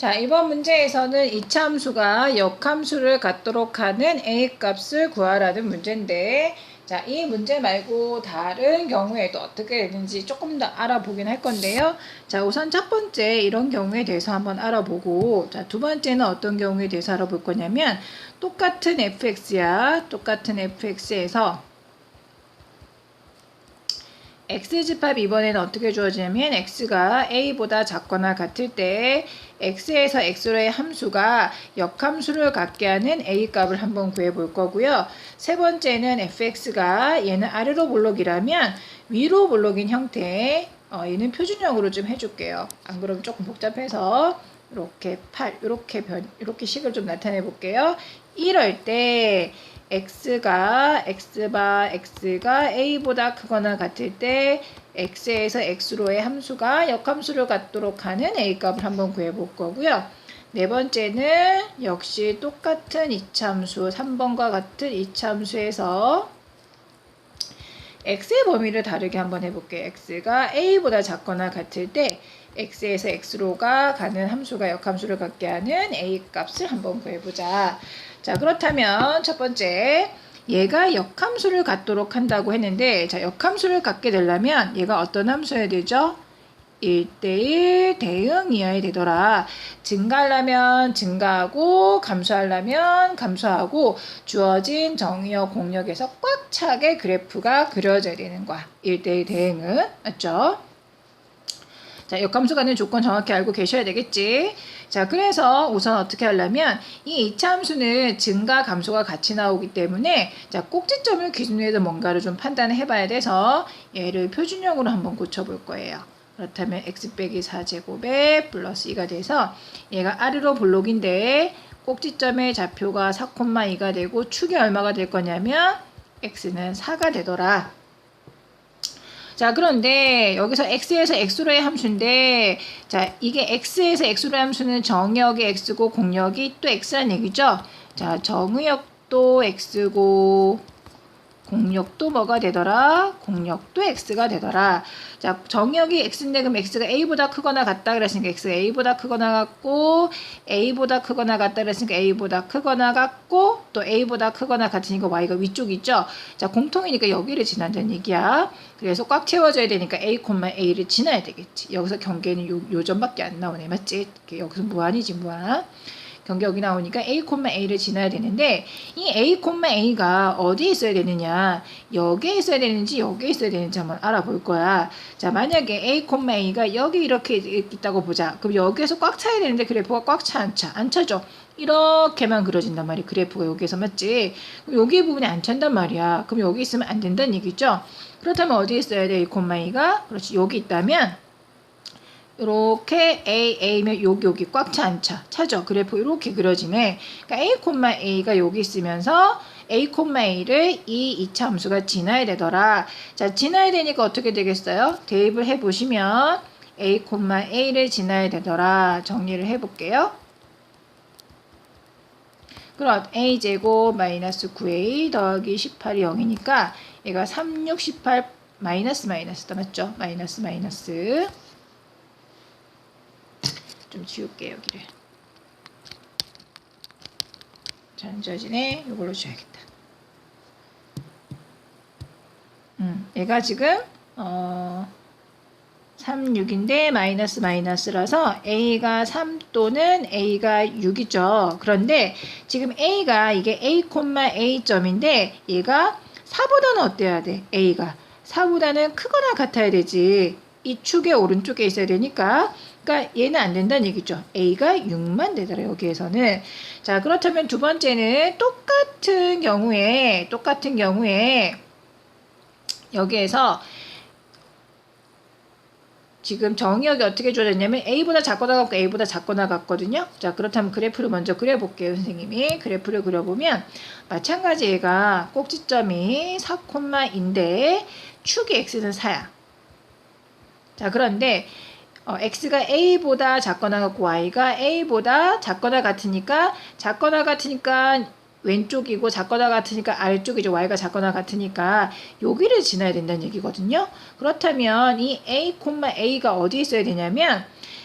자, 이번 문제에서는 이차함수가 역함수를 갖도록 하는 a 값을 구하라는 문제인데 자, 이 문제 말고 다른 경우에도 어떻게 되는지 조금 더 알아보긴 할 건데요. 자, 우선 첫 번째 이런 경우에 대해서 한번 알아보고 자, 두 번째는 어떤 경우에 대해서 알아볼 거냐면 똑같은 fx야. 똑같은 fx에서 x집합 이번에는 어떻게 주어지냐면 x가 a보다 작거나 같을 때 x에서 x로의 함수가 역함수를 갖게 하는 a 값을 한번 구해 볼 거고요. 세 번째는 fx가 얘는 아래로 볼록이라면 위로 볼록인 형태 어, 얘는 표준형으로 좀 해줄게요. 안 그러면 조금 복잡해서 이렇게 팔 이렇게 변 이렇게 식을 좀 나타내 볼게요. 이럴 때 x가 x바 x가 a보다 크거나 같을 때 x에서 x로의 함수가 역함수를 갖도록 하는 a 값을 한번 구해 볼 거고요. 네 번째는 역시 똑같은 이차함수 3번과 같은 이차함수에서 x의 범위를 다르게 한번 해볼게요. x가 a보다 작거나 같을 때 x에서 x로가 가는 함수가 역함수를 갖게 하는 a 값을 한번 구해보자. 자, 그렇다면 첫 번째 얘가 역함수를 갖도록 한다고 했는데 자, 역함수를 갖게 되려면 얘가 어떤 함수여야 되죠? 1대1 대응이어야 되더라. 증가하려면 증가하고 감소하려면 감소하고 주어진 정의역 공역에서 꽉 차게 그래프가 그려져야 되는 거야. 1대1 대응은. 맞죠? 자, 역함수 가는 조건 정확히 알고 계셔야 되겠지. 자, 그래서 우선 어떻게 하려면 이 2차 함수는 증가, 감소가 같이 나오기 때문에 자, 꼭지점을 기준으로 해서 뭔가를 좀 판단을 해봐야 돼서 얘를 표준형으로 한번 고쳐 볼 거예요. 그렇다면 x 빼기 4제곱에 플러스 2가 돼서 얘가 아래로 볼록인데 꼭지점의 좌표가 4,2가 되고 축이 얼마가 될 거냐면 x는 4가 되더라. 자, 그런데 여기서 x에서 x로의 함수인데 자, 이게 x에서 x로의 함수는 정역이 x고 공역이 또 x란 얘기죠. 자, 정의역도 x고 공역도 뭐가 되더라? 공역도 x가 되더라. 자, 정역이 x인데 그럼 x가 a보다 크거나 같다 그랬으니까 x가 a보다 크거나 같고 a보다 크거나 같다 그랬으니까 a보다 크거나 같고 또 a보다 크거나 같으니까 y가 위쪽이죠. 자, 공통이니까 여기를 지난다는 얘기야. 그래서 꽉 채워져야 되니까 a, a를 지나야 되겠지. 여기서 경계는 요, 요 점밖에 안 나오네. 맞지? 여기서 무한이지 무한. 경계 여기 나오니까 a, a를 지나야 되는데 이 a, a가 어디에 있어야 되느냐? 여기에 있어야 되는지 여기에 있어야 되는지 한번 알아볼 거야. 자 만약에 a, a가 여기 이렇게 있다고 보자. 그럼 여기에서 꽉 차야 되는데 그래프가 꽉 차 안 차? 안 차죠. 이렇게만 그려진단 말이야 그래프가 여기에서 맞지? 여기 부분이 안 찬단 말이야. 그럼 여기 있으면 안 된다는 얘기죠? 그렇다면 어디에 있어야 돼? a, a가? 그렇지 여기 있다면 이렇게 A, A면 여기 여기 꽉 차 안 차? 차죠. 그래프 이렇게 그려지네. 그러니까 A, A가 여기 있으면서 A, A를 이 2차 함수가 지나야 되더라. 자, 지나야 되니까 어떻게 되겠어요? 대입을 해 보시면 A, A를 지나야 되더라. 정리를 해 볼게요. 그럼 A제곱 마이너스 9A 더하기 18이 0이니까 얘가 3, 6, 18 마이너스 마이너스다. 맞죠? 마이너스 마이너스. 좀 지울게 여기를 전저진에 이걸로 줘야겠다 음, 얘가 지금 어 3, 6인데 마이너스 마이너스라서 A가 3 또는 A가 6이죠. 그런데 지금 A가 이게 A, A 점인데 얘가 4보다는 어때야 돼? A가 4보다는 크거나 같아야 되지. 이 축의 오른쪽에 있어야 되니까 그러니까 얘는 안 된다는 얘기죠. A가 6만 되더라 여기에서는. 자 그렇다면 두 번째는 똑같은 경우에 똑같은 경우에 여기에서 지금 정의역이 어떻게 주어졌냐면 A보다 작거나 같고 A보다 작거나 같거든요. 자 그렇다면 그래프를 먼저 그려볼게요. 선생님이 그래프를 그려보면 마찬가지 얘가 꼭지점이 4,인데 축이 X는 4야. 자 그런데 어, x가 a보다 작거나 같고 y가 a보다 작거나 같으니까 작거나 같으니까 왼쪽이고 작거나 같으니까 아래쪽이죠. y가 작거나 같으니까 여기를 지나야 된다는 얘기거든요. 그렇다면 이 a, a가 어디 있어야 되냐면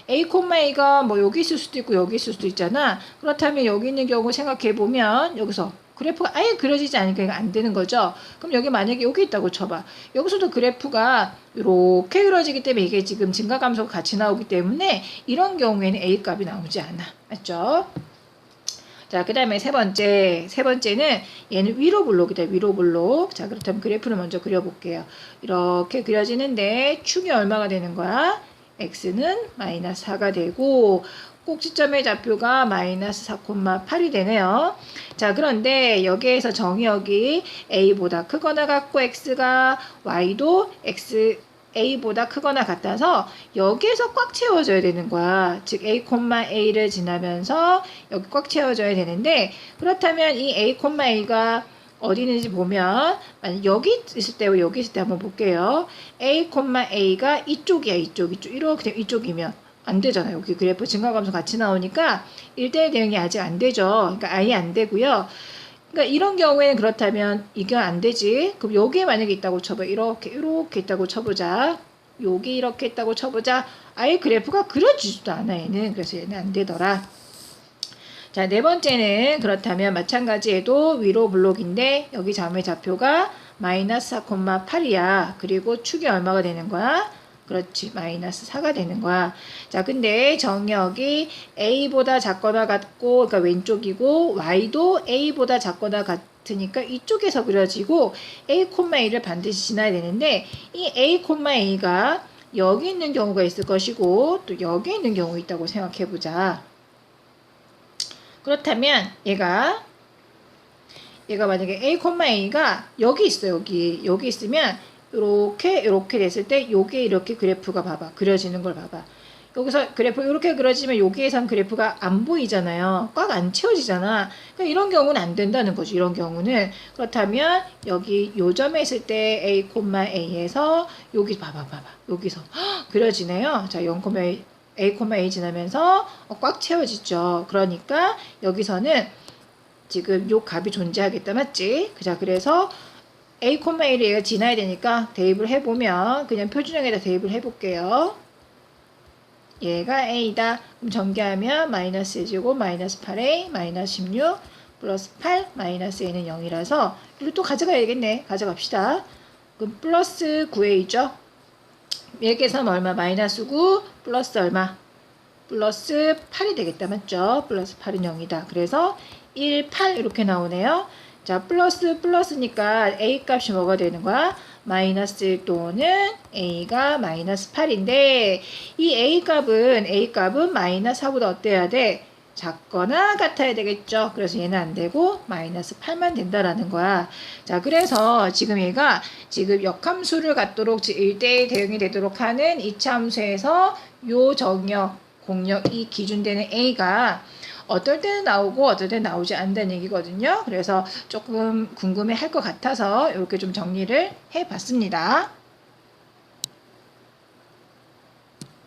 a, a가 뭐 여기 있을 수도 있고 여기 있을 수도 있잖아. 그렇다면 여기 있는 경우 생각해 보면 여기서 그래프가 아예 그려지지 않으니까 안 되는 거죠. 그럼 여기 만약에 여기 있다고 쳐봐. 여기서도 그래프가 이렇게 그려지기 때문에 이게 지금 증가 감소가 같이 나오기 때문에 이런 경우에는 a 값이 나오지 않아. 맞죠? 자, 그 다음에 세 번째. 세 번째는 얘는 위로 블록이다. 위로 블록. 자, 그렇다면 그래프를 먼저 그려볼게요. 이렇게 그려지는데 축이 얼마가 되는 거야? x는 마이너스 4가 되고 꼭지점의 좌표가 마이너스 4,8이 되네요. 자, 그런데 여기에서 정의역이 a보다 크거나 같고 x가 y도 x a보다 크거나 같아서 여기에서 꽉 채워져야 되는 거야. 즉 a, a를 지나면서 여기 꽉 채워져야 되는데 그렇다면 이 a, a가 어디 있는지 보면 여기 있을 때와 여기 있을 때 한번 볼게요. a, a가 이쪽이야. 이쪽, 이쪽. 이렇게 이쪽이면 안 되잖아요. 여기 그래프 증가 감소 같이 나오니까 1대1 대응이 아직 안 되죠. 그러니까 아예 안 되고요. 그러니까 이런 경우에는 그렇다면 이게 안 되지. 그럼 여기에 만약에 있다고 쳐봐. 이렇게 이렇게 있다고 쳐보자. 여기 이렇게 있다고 쳐보자. 아예 그래프가 그려지지도 않아 얘는. 그래서 얘는 안 되더라. 자, 네 번째는 그렇다면 마찬가지에도 위로 블록인데 여기 점의 좌표가 마이너스 4,8이야. 그리고 축이 얼마가 되는 거야? 그렇지. 마이너스 4가 되는 거야. 자, 근데 정역이 A보다 작거나 같고, 그러니까 왼쪽이고, Y도 A보다 작거나 같으니까 이쪽에서 그려지고, A, A를 반드시 지나야 되는데, 이 A, A가 여기 있는 경우가 있을 것이고, 또 여기 있는 경우 있다고 생각해 보자. 그렇다면 얘가 얘가 만약에 A, A가 여기 있어 여기 여기 있으면 이렇게 이렇게 됐을 때 요게 이렇게 그래프가 봐봐. 그려지는 걸 봐봐. 여기서 그래프 이렇게 그려지면 여기에선 그래프가 안 보이잖아요. 꽉 안 채워지잖아. 그러니까 이런 경우는 안 된다는 거죠 이런 경우는. 그렇다면 여기 요 점에 있을 때 A, A에서 여기 봐봐 봐봐. 여기서 헉, 그려지네요. 자 0, A A, 지나면서 어, 꽉 채워지죠. 그러니까 여기서는 지금 요 값이 존재하겠다 맞지? 자 그래서 A, A를 얘가 지나야 되니까 대입을 해보면 그냥 표준형에다 대입을 해볼게요. 얘가 A다. 그럼 전개하면 마이너스 1제곱 마이너스 8A 마이너스 16 플러스 8 마이너스 A는 0이라서 이거 또 가져가야겠네. 가져갑시다. 그럼 플러스 9A죠. 얘께서는 얼마? 마이너스 9 플러스 얼마? 플러스 8이 되겠다. 맞죠? 플러스 8은 0이다. 그래서 1, 8 이렇게 나오네요. 자, 플러스 플러스니까 a 값이 뭐가 되는 거야? 마이너스 1 또는 a가 마이너스 8인데 이 a 값은 a 값은 마이너스 4보다 어때야 돼? 작거나 같아야 되겠죠. 그래서 얘는 안 되고 마이너스 8만 된다라는 거야. 자, 그래서 지금 얘가 지금 역함수를 갖도록 1대1 대응이 되도록 하는 이차 함수에서 요 정역, 공역 이 기준되는 a가 어떨 때는 나오고 어떨 때는 나오지 않는다는 얘기거든요. 그래서 조금 궁금해 할 것 같아서 이렇게 좀 정리를 해 봤습니다.